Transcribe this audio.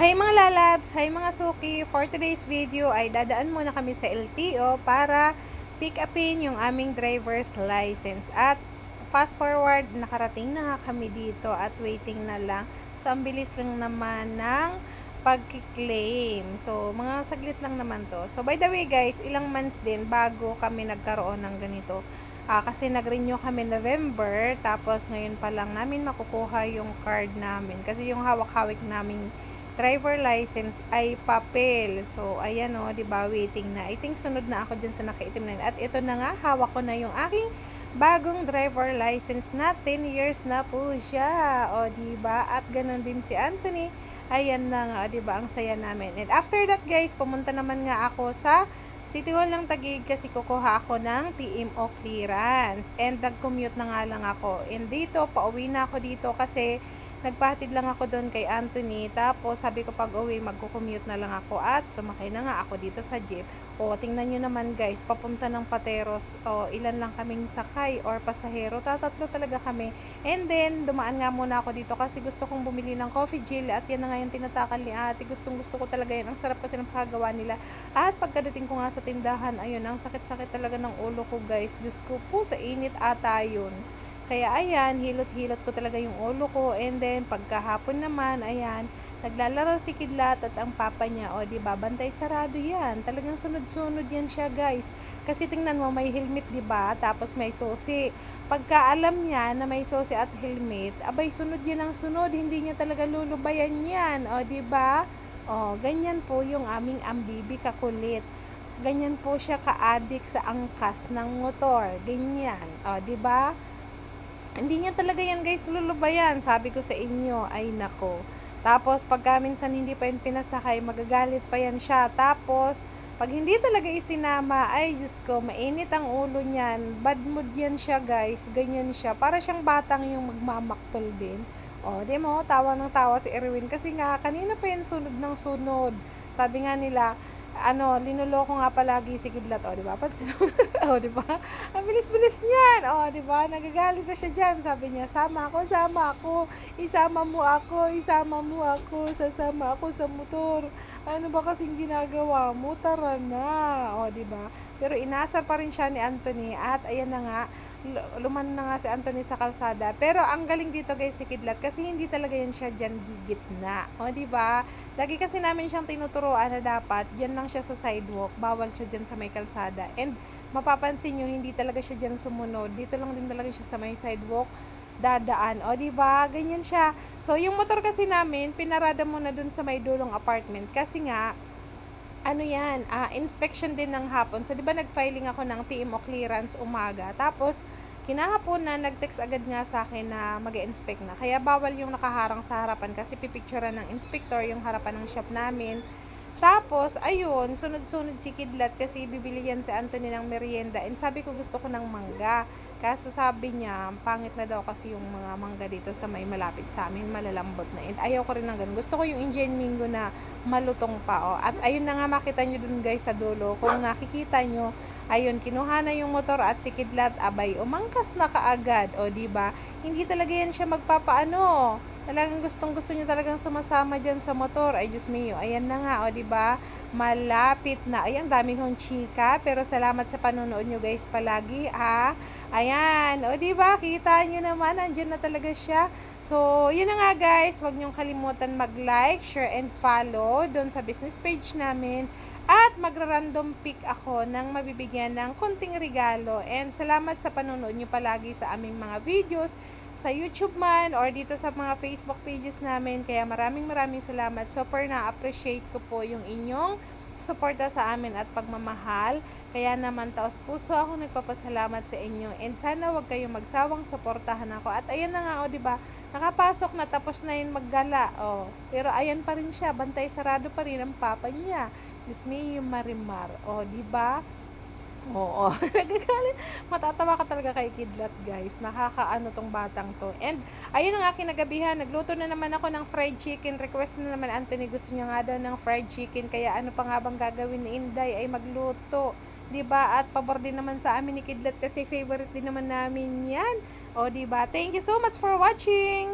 Hi mga lalabs! Hi mga suki! For today's video ay dadaan muna kami sa LTO para pick upin yung aming driver's license. At fast forward, nakarating na kami dito at waiting na lang. So, ang bilis lang naman ng pag-claim. So, mga saglit lang naman to. So, by the way guys, ilang months din bago kami nagkaroon ng ganito. Ah, kasi nag-renew kami November, tapos ngayon pa lang namin makukuha yung card namin. Kasi yung hawak-hawik naming driver license ay papel. So, ayan o, di ba waiting na. I think sunod na ako dyan sa nakaitim na yun. At ito na nga, hawak ko na yung aking bagong driver license na 10 years na po siya. O, di ba At ganun din si Anthony. Ayan na nga, di ba Ang saya namin. And after that, guys, pumunta naman nga ako sa City Hall ng Taguig kasi kukuha ako ng TMO clearance. And nag-commute na nga lang ako. And dito, pauwi na ako dito kasi nagpahatid lang ako doon kay Anthony. Tapos sabi ko pag uwi, magko-commute na lang ako at sumakay na nga ako dito sa jeep. O, tingnan nyo naman guys, papunta ng Pateros, o ilan lang kaming sakay or pasahero. Tatatlo talaga kami. And then, dumaan nga muna ako dito kasi gusto kong bumili ng coffee gel at yan na nga yung tinatakal ni ate. Gustong gusto ko talaga yan. Ang sarap kasi ng pagkagawa nila. At pagkadating ko nga sa tindahan, ayun, ang sakit-sakit talaga ng ulo ko guys. Diyos ko po, sa init ata yun. Kaya ayan, hilot-hilot ko talaga yung ulo ko. And then, pagkahapon naman, ayan, naglalaro si Kidlat at ang papa niya. O, di ba bantay sarado yan. Talagang sunod-sunod yan siya, guys. Kasi tingnan mo, may helmet, di ba Tapos may susi. Pagka alam niya na may susi at helmet, abay, sunod yan ang sunod. Hindi niya talaga lulubayan yan. O, di ba O, ganyan po yung aming ambibi kakulit ganyan po siya ka-addict sa angkas ng motor. Ganyan. O, di ba? Hindi niya talaga yan guys lulubayan. Sabi ko sa inyo, ay nako. Tapos pagka minsan hindi pa yun pinasakay, magagalit pa yan siya. Tapos, pag hindi talaga isinama, ay Diyos ko, mainit ang ulo niyan. Bad mood yan siya guys. Ganyan siya. Para siyang batang yung magmamaktol din. O, di mo, tawa ng tawa si Erwin. Kasi nga, kanina pa yan sunod ng sunod. Sabi nga nila, ano, linuloko nga palagi si Kidlat, o, di ba? Pag o, di ba? Ang bilis-bilis niyan, o, di ba? Nagagalit na siya diyan. Sabi niya, sama ako, sama ako. Isama mo ako, isama mo ako. Sasama ako sa motor. Ano ba kasing ginagawa mo? Tara na. O, di ba? Pero inasa pa rin siya ni Anthony at ayan na nga, luman na nga si Anthony sa kalsada. Pero ang galing dito guys si Kidlat kasi hindi talaga yan siya dyan gigit na. O, di ba? Lagi kasi namin siyang tinuturoan na dapat dyan lang siya sa sidewalk. Bawal siya dyan sa may kalsada. And mapapansin nyo, hindi talaga siya dyan sumunod. Dito lang din talaga siya sa may sidewalk dadaan. O, di ba? Ganyan siya. So, yung motor kasi namin, pinarada muna dun sa may dulong apartment. Kasi nga, ano yan, ah, inspection din ng hapon. So, di ba nag-filing ako ng TMO clearance umaga. Tapos, kinahapon na, nag-text agad nga sa akin na mag inspect na. Kaya bawal yung nakaharang sa harapan kasi pipicturean ng inspector yung harapan ng shop namin. Tapos, ayun, sunod-sunod si Kidlat kasi bibili yan si Anthony ng merienda. And sabi ko gusto ko ng mangga. Kaso sabi niya, pangit na daw kasi yung mga mangga dito sa may malapit sa amin, malalambot na. And ayaw ko rin ng ganun. Gusto ko yung Indian Mingo na malutong pa. Oh. At ayun na nga makita nyo dun guys sa dulo. Kung nakikita nyo, ayun, kinuha na yung motor at si Kidlat, abay, umangkas na kaagad. O, di ba Hindi talaga yan siya magpapaano talagang gustong gusto niya talagang sumasama dyan sa motor. Ay, Diyos mio. Ayan na nga, o, di ba Malapit na. Ay, ang dami chika. Pero salamat sa panonood nyo, guys, palagi, ha? Ayan. O, di ba Kita nyo naman, andyan na talaga siya. So, yun na nga, guys. Huwag niyong kalimutan mag-like, share, and follow doon sa business page namin. At magra-random pick ako ng mabibigyan ng konting regalo. And salamat sa panonood nyo palagi sa aming mga videos sa YouTube man or dito sa mga Facebook pages namin. Kaya maraming maraming salamat. Super na-appreciate ko po yung inyong suporta sa amin at pagmamahal. Kaya naman taos puso ako nagpapasalamat sa inyo. And sana wag kayong magsawang suportahan ako. At ayan na nga o, oh, 'di ba? Nakapasok na tapos na 'yung maggala. Oh. Pero ayan pa rin siya, bantay sarado pa rin ang papa niya. Diyos me, yung marimar. O, oh, 'di ba? Oo, nagagalit. Matatawa ka talaga kay Kidlat, guys. Nakakaano tong batang to. And, ayun ang aking nagabihan. Nagluto na naman ako ng fried chicken. Request na naman, Anthony. Gusto niya nga daw ng fried chicken. Kaya ano pa nga bang gagawin ni Inday ay magluto. 'di ba? At pabor din naman sa amin ni Kidlat kasi favorite din naman namin 'yan. O 'di ba? Thank you so much for watching.